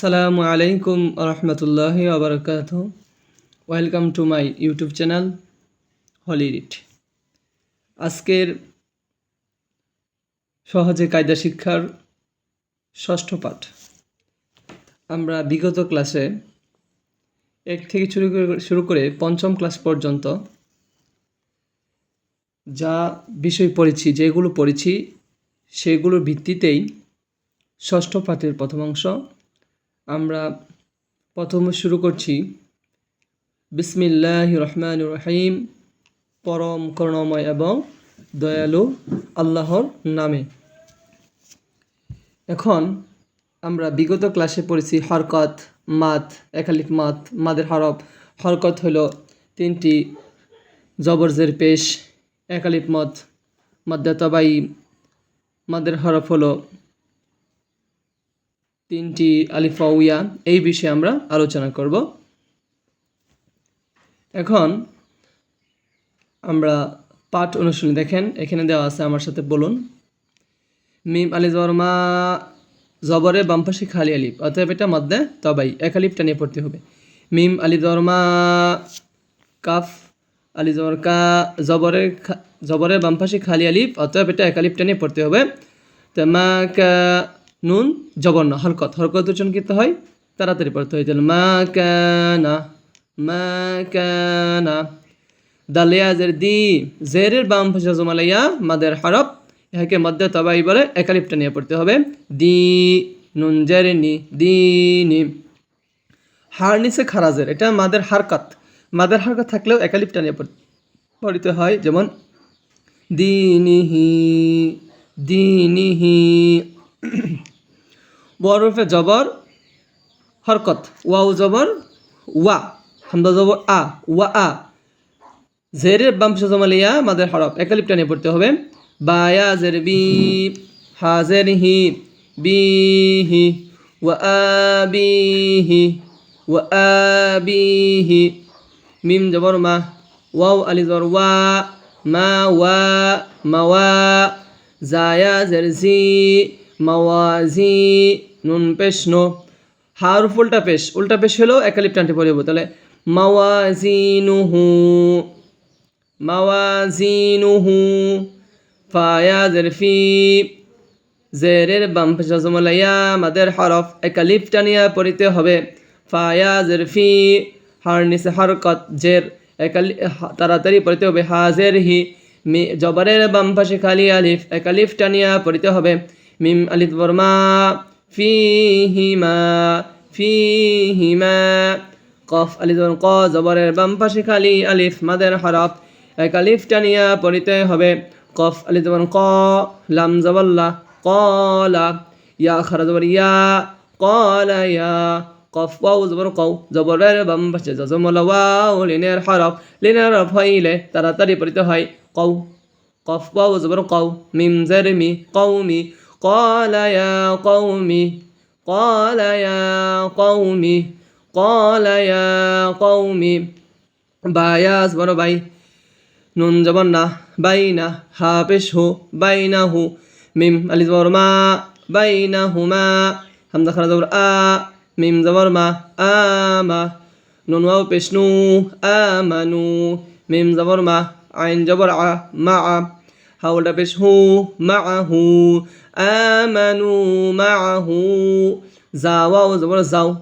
আসসালামু আলাইকুম রহমতুল্লাহ আবরকাত welcome to my YouTube channel হলিরিট আজকের সহজে কায়দা শিক্ষার ষষ্ঠ পাঠ। আমরা বিগত ক্লাসে এক থেকে শুরু করে শুরু করে পঞ্চম ক্লাস পর্যন্ত যা বিষয় পড়েছি, যেগুলো পড়েছি, সেগুলোর ভিত্তিতেই ষষ্ঠ পাঠের প্রথম অংশ আমরা প্রথমে শুরু করছি। বিসমিল্লাহ রহমান রহিম। পরম করুণাময় এবং দয়ালু আল্লাহর নামে। এখন আমরা বিগত ক্লাসে পড়েছি হরকত, মাত, একালিক মাত, মাদের হরফ। হরকত হল তিনটি জবরজের পেশ একালিপ মত মাদ্দাতাবাই মাদের হরফ হলো তিনটি আলিফা আলিফাউয়া এই বিষয়ে আমরা আলোচনা করব। এখন আমরা পাঠ অনুশীলন দেখেন, এখানে দেওয়া আছে, আমার সাথে বলুন। মিম আলি জবরমা জবরে বামপাশে খালি আলিফ, অতএব এটা মধ্যে তবাই, এক আলিফটা নিয়ে পড়তে হবে। মিম আলি জবরমা কাফ আলি জবর কা জবরের জবরের বামপাশে খালি আলিফ, অতএব এটা এক আলিফটা নিয়ে পড়তে হবে। তো মা কা নুন না হরকত হরকত উচ্চারণ করতে হয়? তাড়াতাড়ি পড়তে হয়। তাহলে মা কানা মা কানা। দালিয়া জের দি, জেরের বাম পাশে জমালাইয়া মাদের হরফ, ইহাকে মধ্যে তবাই বলে একালিপটা নিয়ে পড়তে হবে। দি, নুন, জের, নি, দি, নি। হার নিচে খারাজের, এটা মাদের হারকাত। মাদের হারকাত থাকলেও একালিপটা নিয়ে পড়- পড়তে হয়। যেমন দিনিহি দিনিহি বরফে জবর, হরকত ওয়াও জবর, ওয়া, হামদা জবর, আ, ওয়া, আ। জেরের বাম পাশে জমালিয়া মাদের হরফ, একালিপটা নিয়ে পড়তে হবে। বায়া জের বি হাজের হি বিহি ওয়া আবিহি ওয়া আবিহি মিম জবর, মা, ওয়াও, আলি জবর, ওয়া, মা, ওয়া মাওয়া জায়া জের জি মাওয়াজি নুন পেশ, নো। হারুফ উল্টা পেশ উল্টা পেশ হলেও একালিপ টানতে পড়ব তাহলে মাওয়াজিনুহু মাওয়াজিনুহু ফায়া জেরফি জেরের বাম পেশা জমলাইয়া মাদের হরফ একালিপ টানিয়া পড়িতে হবে। ফায়া জেরফি হার নিচে হরকত, জের একালি তাড়াতাড়ি পড়িতে হবে। হাজের হি, মি, জবরের বাম পাশে খালি আলিফ একালিফ টানিয়া পড়িতে হবে। মিম আলিফ বর্মা ফিহিমা ফিহিমা। কফ আলিফ জবর ক জবরের বাম পাশে খালি আলিফ, মাদের হরফ, এক আলিফ টানিয়া পড়িতে হবে। কফ আলিফ জবর ক, লাম জবল্লা কলা, ইয়া, খারা জবর ইয়া, কলা ইয়া। কফ, ওয়াও জবর কও, জবরের বাম পাশে জজমল ওয়াও, লিনের হরফ লিনের হরফ তাড়াতাড়ি পড়িতে হয় কও। কফ, ওয়াও জবর কও, মিম, জের, মি কওমি قال يا قوم قال يا قوم قال يا قوم باياز برو باي نون جبنا بينا حابش هو بينه ميم علي زبر ما بينهما همزة خرج زبر آ ميم زبر ما آما نون واو بشنو آمنو ميم زبر ما عين جبر ع ما হাউলটা পেশ হু, মা হু, আমানু মা হু যাওয়াও জবর যাও।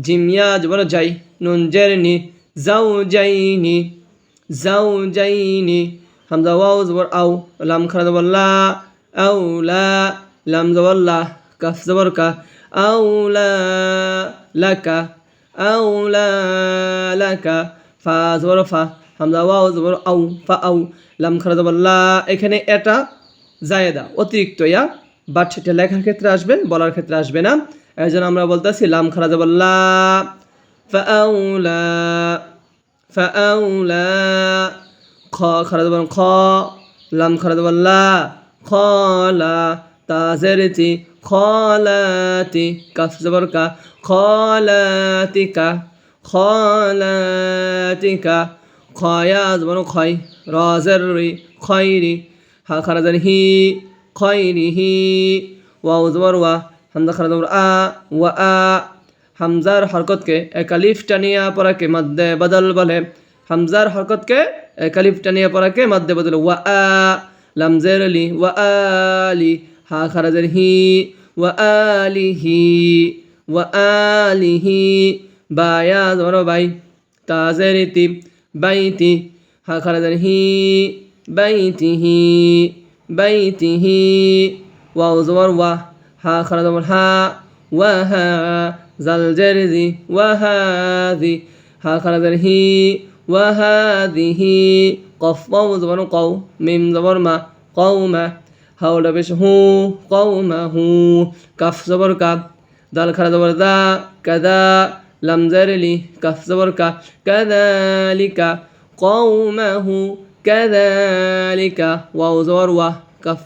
জিমিয়া জবর যাই। নুন জেরনি যাও যাইনি যাও যাইনি হামজা ওয়াও জবর আও। লাম খারা জবর লা, আও, লা। লাম জবর লা। কাফ জবর কা। আও, লা লাকা আও, লা লাকা ফা জবর ফা। হামজা ওয়াও জবর আউ, ফা আউ, লাম খারা লা, এখানে এটা জায়েদা, অতিরিক্ত, ইয়া। বাট সেটা লেখার ক্ষেত্রে আসবে, বলার ক্ষেত্রে আসবে না। এই জন্য আমরা বলতেছি লাম খারা জবর লা ফাআউলা ফাআউলা খ খারা খ, লাম খারা লা খলা তাজেরতি খলাতি কাফ জবর কা খলাতিকা খলাতিকা খয়া জবর খয়, রাজের রি খয়রি হা খারা জবর হি। খয়রিহি ওয়াও জবর ওয়া, হামজা খারা আ, ওয়া আ। হামজার হরকতকে একালিফ টানিয়া পড়াকে মধ্যে বদল বলে। হামজার হরকতকে একালিফ টানিয়া পড়াকে মধ্যে বদল, ওয়া আ। লামজের লি, ওয়া আলি হা খারাজের হি, ওয়া আলিহি ওয়া আলিহি বায়া জবর বাই, তাজের ইতি বাইতি হা খারাজের হি বাইতিহি বাইতিহি ওয়াও জবর ওয়া হা খারাজ জবর হা ওয়াহা জাল জেরজি ওয়াহাদি হা খারাজের হি ওয়াহাদিহি কফ ওয়াও জবর কও মিম জবর মা কওমা হাওলা পেশ হু কওমা হু কাফ জবর কাপ দাল লামজারলি কাফ জবর কা কাদালিকা কৌমাহু কাদালিকা ওয়াও জবর ওয়া কাফ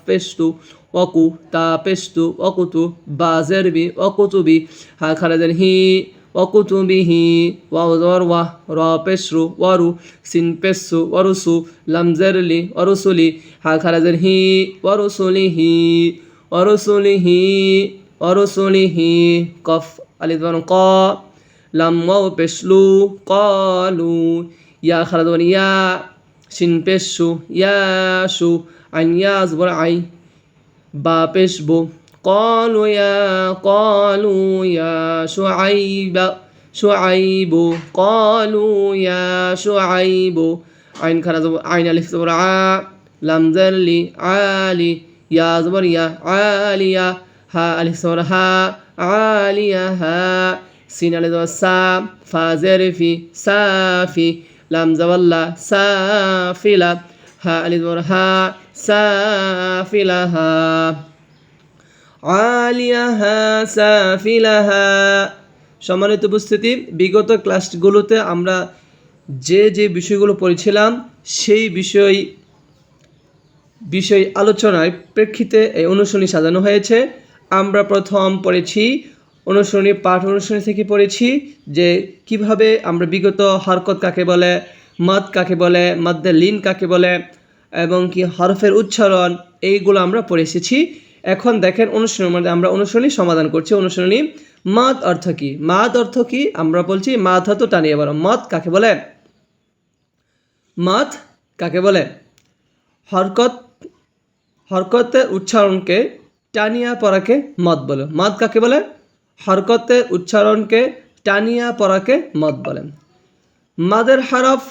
অকু তা পেস্তু অকুতু বাজারবি অকুতুবি হা খারাজান হি অকুতুবিহি হি জবর ওয়া র পেশরু ওয়ারু সিন পেসু ওয়ারুসু লামজারলি ওয়ারুসুলি হা খারাজান হি ওয়ারুসুলিহি ওয়ারুসুলিহি হি কফ আলিদ ক لما بسلو قالوا يا خلدون يا سين بسو شو عن يا زبرعي با بسبو قالوا يا قالوا يا شعيب شعيب. قالوا يا شعيب عين كرز عين ألف زبرعاء لم ذلي عالي. يا زبر يا عالية ها ألف زبرها عالية ها. সিনালে দেওয়া সা, ফা জেরেফি সাফি লাম জাওয়াল্লা সাফিলা হা আলি দেওয়ার হা সাফিলা হা। আলিয়াহা সাফিলাহা সম্মানিত উপস্থিতি, বিগত ক্লাসগুলোতে আমরা যে যে বিষয়গুলো পড়েছিলাম, সেই বিষয় বিষয় আলোচনায় প্রেক্ষিতে এই অনুশীলনী সাজানো হয়েছে। আমরা প্রথম পড়েছি অনুসরণী পাঠ অনুসরণী থেকে পড়েছি যে কীভাবে আমরা বিগত হরকত কাকে বলে মদ কাকে বলে মধ্যে লিন কাকে বলে, এবং কি হরফের উচ্চারণ, এইগুলো আমরা পড়ে এসেছি। এখন দেখেন অনুশীলনের মধ্যে আমরা অনুশীলনী সমাধান করছি। অনুশীলনী মদ অর্থ কি? মাদ অর্থ কি? আমরা বলছি মাদ হতো টানিয়ে বলো। মদ কাকে বলে? মদ কাকে বলে? হরকত, হরকতের উচ্চারণকে টানিয়া পড়াকে মদ বলে। মদ কাকে বলে? হরকতের উচ্চারণকে টানিয়া পড়াকে মদ বলেন। মাদের হরফ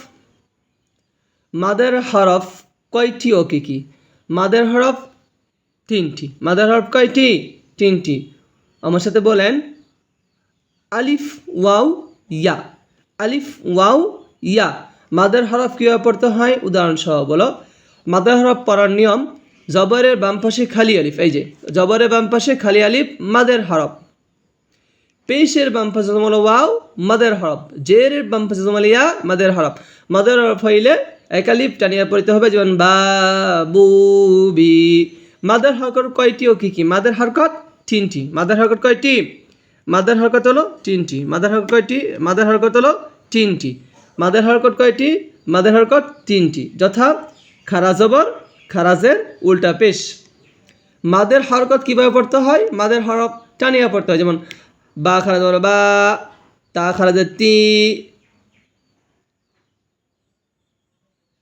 মাদের হরফ কয়টি ও কি কি? মাদের হরফ তিনটি। মাদার হরফ কয়টি? তিনটি। আমার সাথে বলেন, আলিফ, ওয়াও, ইয়া। আলিফ, ওয়াও, ইয়া। মাদের হরফ কীভাবে পড়তে হয়? উদাহরণসহ বলো। মাদার হরফ পড়ার নিয়ম, জবরের বাম পাশে খালি আলিফ। এই যে, জবরের বাম পাশে খালি আলিফ, মাদের হরফ। পেশের বাম পাশে জমল ওয়াও, মাদের হরফ। জেরের বাম পাশে জমল ইয়া, মাদের হরফ। মাদের হরফ হইলে একালিফ টানিয়া পড়তে হবে, যেমন বা, বু, বি। মাদার হরকত কয়টি ও কী কী? মাদার হরকত তিনটি। মাদার হরকত কয়টি? মাদার হরকত হলো তিনটি। মাদার হরকত কয়টি? মাদার হরকত হলো তিনটি। মাদার হরকত কয়টি? মাদার হরকত তিনটি। যথা খারা জবর, খারাজের উল্টা পেশ। মাদের হরকত কীভাবে পড়তে হয়? মাদের হরফ টানিয়া পড়তে হয়, যেমন বা খারা জবর বা, তা খারাজের তি।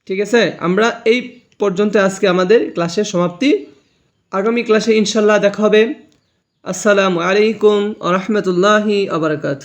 ঠিক আছে? আমরা এই পর্যন্ত আজকে আমাদের ক্লাসের সমাপ্তি। আগামী ক্লাসে ইনশাল্লাহ দেখা হবে। আসসালামু আলাইকুম আ রহমতুল্লাহি আবরকাত